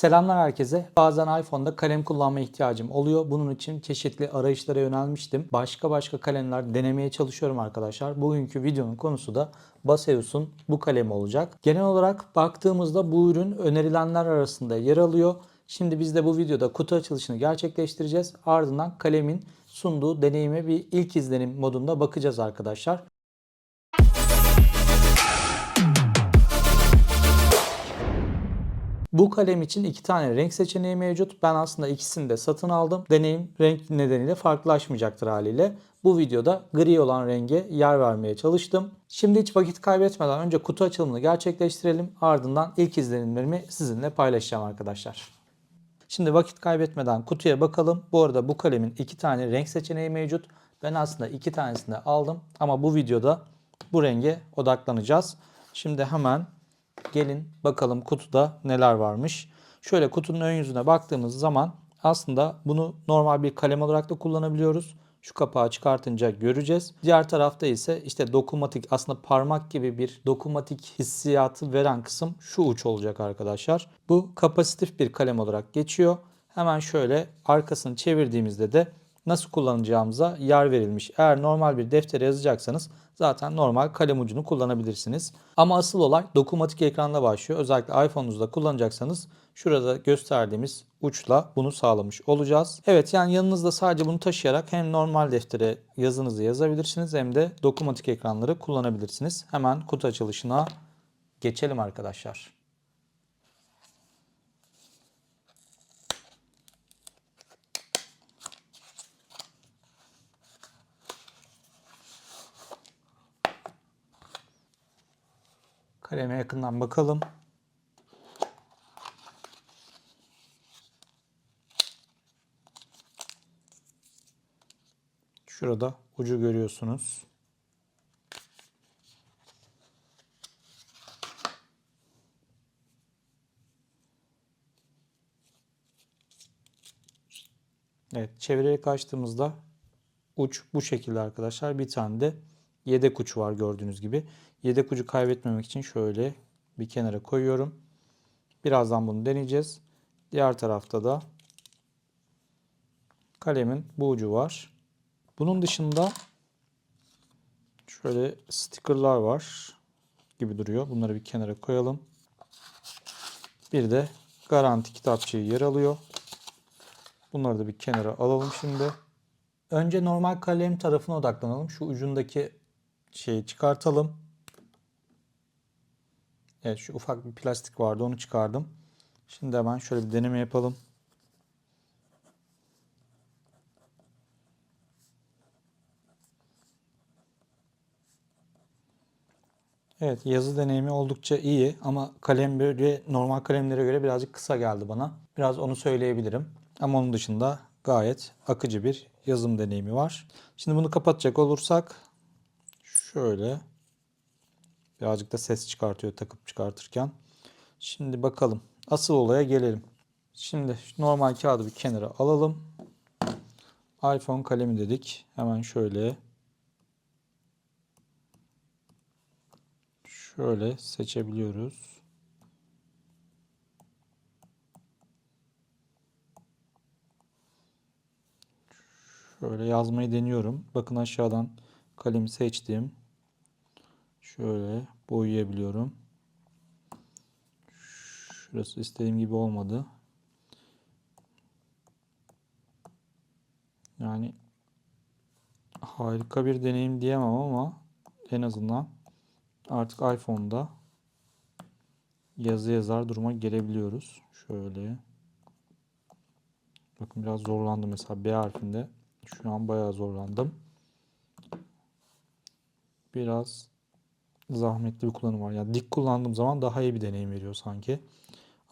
Selamlar herkese. Bazen iPhone'da kalem kullanma ihtiyacım oluyor. Bunun için çeşitli arayışlara yönelmiştim. Başka başka kalemler denemeye çalışıyorum arkadaşlar. Bugünkü videonun konusu da Baseus'un bu kalemi olacak. Genel olarak baktığımızda bu ürün önerilenler arasında yer alıyor. Şimdi biz de bu videoda kutu açılışını gerçekleştireceğiz. Ardından kalemin sunduğu deneyime bir ilk izlenim modunda bakacağız arkadaşlar. Bu kalem için iki tane renk seçeneği mevcut. Ben aslında ikisini de satın aldım. Deneyim renk nedeniyle farklılaşmayacaktır haliyle. Bu videoda gri olan renge yer vermeye çalıştım. Şimdi hiç vakit kaybetmeden önce kutu açılımını gerçekleştirelim. Ardından ilk izlenimlerimi sizinle paylaşacağım arkadaşlar. Şimdi vakit kaybetmeden kutuya bakalım. Bu arada bu kalemin iki tane renk seçeneği mevcut. Ben aslında iki tanesini aldım ama bu videoda bu renge odaklanacağız. Şimdi hemen gelin bakalım kutuda neler varmış. Şöyle kutunun ön yüzüne baktığımız zaman aslında bunu normal bir kalem olarak da kullanabiliyoruz. Şu kapağı çıkartınca göreceğiz. Diğer tarafta ise işte dokunmatik aslında parmak gibi bir dokunmatik hissiyatı veren kısım şu uç olacak arkadaşlar. Bu kapasitif bir kalem olarak geçiyor. Hemen şöyle arkasını çevirdiğimizde de nasıl kullanacağımıza yer verilmiş. Eğer normal bir deftere yazacaksanız zaten normal kalem ucunu kullanabilirsiniz. Ama asıl olay dokunmatik ekranda başlıyor. Özellikle iPhone'unuzda kullanacaksanız şurada gösterdiğimiz uçla bunu sağlamış olacağız. Evet yani yanınızda sadece bunu taşıyarak hem normal deftere yazınızı yazabilirsiniz hem de dokunmatik ekranları kullanabilirsiniz. Hemen kutu açılışına geçelim arkadaşlar. Kaleme yakından bakalım. Şurada ucu görüyorsunuz. Evet, çevirerek açtığımızda uç bu şekilde arkadaşlar. Bir tane de yedek uç var gördüğünüz gibi. Yedek ucu kaybetmemek için şöyle bir kenara koyuyorum. Birazdan bunu deneyeceğiz. Diğer tarafta da kalemin bu ucu var. Bunun dışında şöyle stickerlar var gibi duruyor. Bunları bir kenara koyalım. Bir de garanti kitapçığı yer alıyor. Bunları da bir kenara alalım şimdi. Önce normal kalem tarafına odaklanalım. Şu ucundaki şeyi çıkartalım. Evet şu ufak bir plastik vardı onu çıkardım. Şimdi hemen şöyle bir deneme yapalım. Evet yazı deneyimi oldukça iyi ama kalem böyle normal kalemlere göre birazcık kısa geldi bana. Biraz onu söyleyebilirim. Ama onun dışında gayet akıcı bir yazım deneyimi var. Şimdi bunu kapatacak olursak şöyle birazcık da ses çıkartıyor takıp çıkartırken. Şimdi bakalım asıl olaya gelelim. Şimdi normal kağıdı bir kenara alalım. iPhone kalemi dedik. Hemen şöyle şöyle seçebiliyoruz. Şöyle yazmayı deniyorum. Bakın aşağıdan kalemi seçtim. Şöyle boyayabiliyorum. Şurası istediğim gibi olmadı. Yani harika bir deneyim diyemem ama en azından artık iPhone'da yazı yazar duruma gelebiliyoruz. Şöyle. Bakın biraz zorlandım mesela B harfinde. Şu an bayağı zorlandım. Biraz zahmetli bir kullanım var. Yani dik kullandığım zaman daha iyi bir deneyim veriyor sanki.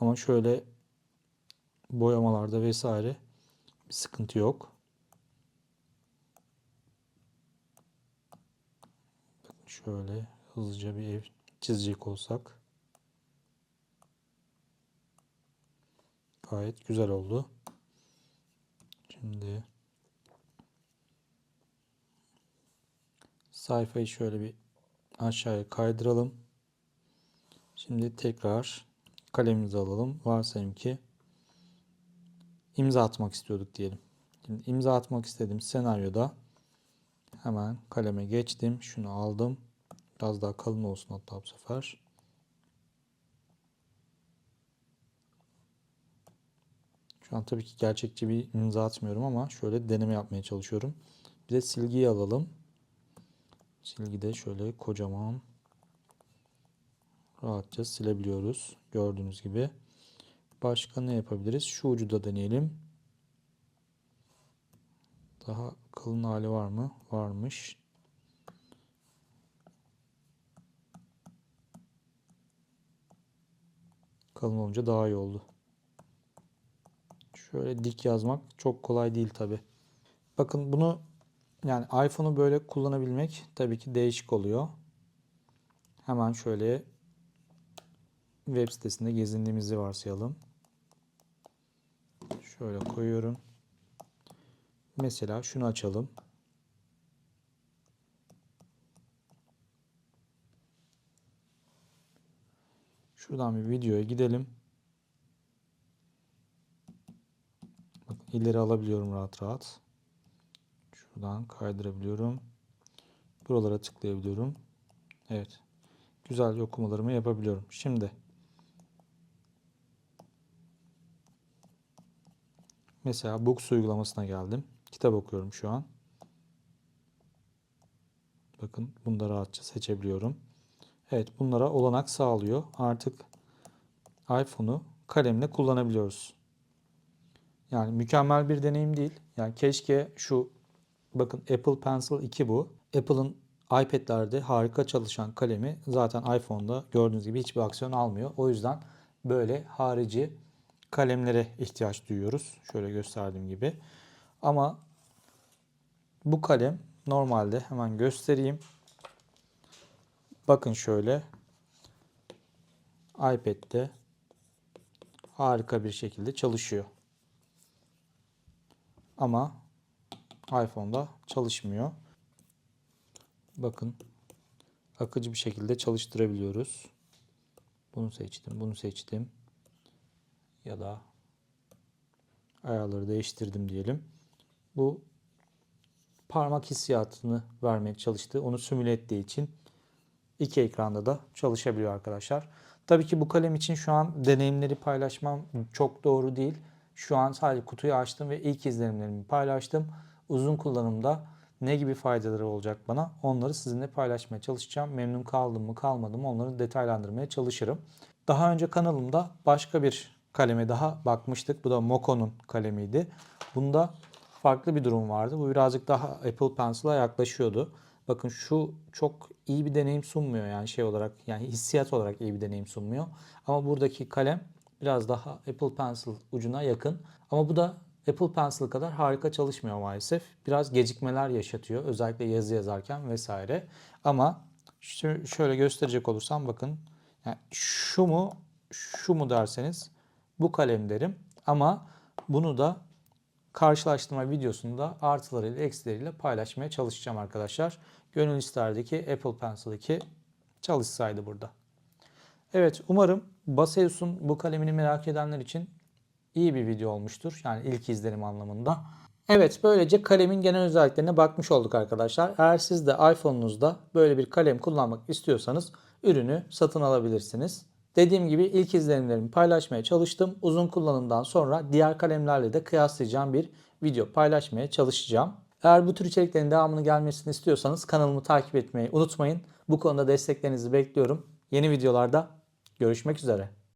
Ama şöyle boyamalarda vesaire bir sıkıntı yok. Şöyle hızlıca bir ev çizecek olsak gayet güzel oldu. Şimdi sayfayı şöyle bir aşağıya kaydıralım. Şimdi tekrar kalemimizi alalım. Varsayayım ki imza atmak istiyorduk diyelim. Şimdi imza atmak istediğim senaryoda hemen kaleme geçtim. Şunu aldım. Biraz daha kalın olsun hatta bu sefer. Şu an tabii ki gerçekçi bir imza atmıyorum ama şöyle deneme yapmaya çalışıyorum. Bir de silgiyi alalım. Silgi de şöyle kocaman rahatça silebiliyoruz. Gördüğünüz gibi. Başka ne yapabiliriz? Şu ucu da deneyelim. Daha kalın hali var mı? Varmış. Kalın olunca daha iyi oldu. Şöyle dik yazmak çok kolay değil tabi. Bakın bunu yani iPhone'u böyle kullanabilmek tabii ki değişik oluyor. Hemen şöyle web sitesinde gezindiğimizi varsayalım. Şöyle koyuyorum. Mesela şunu açalım. Şuradan bir videoya gidelim. Bakın ileri alabiliyorum rahat rahat. Şuradan kaydırabiliyorum. Buralara tıklayabiliyorum. Evet. Güzel okumalarımı yapabiliyorum. Şimdi mesela Books uygulamasına geldim. Kitap okuyorum şu an. Bakın bunu da rahatça seçebiliyorum. Evet bunlara olanak sağlıyor. Artık iPhone'u kalemle kullanabiliyoruz. Yani mükemmel bir deneyim değil. Yani keşke şu bakın Apple Pencil 2 bu. Apple'ın iPad'lerde harika çalışan kalemi zaten iPhone'da gördüğünüz gibi hiçbir aksiyon almıyor. O yüzden böyle harici kalemlere ihtiyaç duyuyoruz. Şöyle gösterdiğim gibi. Ama bu kalem normalde hemen göstereyim. Bakın şöyle iPad'de harika bir şekilde çalışıyor. Ama iPhone'da çalışmıyor. Bakın akıcı bir şekilde çalıştırabiliyoruz. Bunu seçtim, bunu seçtim. Ya da ayarları değiştirdim diyelim. Bu parmak hissiyatını vermeye çalıştı. Onu simüle ettiği için iki ekranda da çalışabiliyor arkadaşlar. Tabii ki bu kalem için şu an deneyimleri paylaşmam çok doğru değil. Şu an sadece kutuyu açtım ve ilk izlenimlerimi paylaştım. Uzun kullanımda ne gibi faydaları olacak bana onları sizinle paylaşmaya çalışacağım. Memnun kaldım mı kalmadım mı onları detaylandırmaya çalışırım. Daha önce kanalımda başka bir kaleme daha bakmıştık. Bu da Moko'nun kalemiydi. Bunda farklı bir durum vardı. Bu birazcık daha Apple Pencil'a yaklaşıyordu. Bakın şu çok iyi bir deneyim sunmuyor yani şey olarak yani hissiyat olarak iyi bir deneyim sunmuyor. Ama buradaki kalem biraz daha Apple Pencil ucuna yakın. Ama bu da Apple Pencil kadar harika çalışmıyor maalesef. Biraz gecikmeler yaşatıyor özellikle yazı yazarken vesaire. Ama şöyle gösterecek olursam bakın yani şu mu şu mu derseniz bu kalem derim. Ama bunu da karşılaştırma videosunda artılarıyla eksileriyle paylaşmaya çalışacağım arkadaşlar. Gönül isterdi ki Apple Pencil 2 çalışsaydı burada. Evet umarım Baseus'un bu kalemini merak edenler için iyi bir video olmuştur. Yani ilk izlenim anlamında. Evet böylece kalemin genel özelliklerine bakmış olduk arkadaşlar. Eğer siz de iPhone'unuzda böyle bir kalem kullanmak istiyorsanız ürünü satın alabilirsiniz. Dediğim gibi ilk izlenimlerimi paylaşmaya çalıştım. Uzun kullanımdan sonra diğer kalemlerle de kıyaslayacağım bir video paylaşmaya çalışacağım. Eğer bu tür içeriklerin devamını gelmesini istiyorsanız kanalımı takip etmeyi unutmayın. Bu konuda desteklerinizi bekliyorum. Yeni videolarda görüşmek üzere.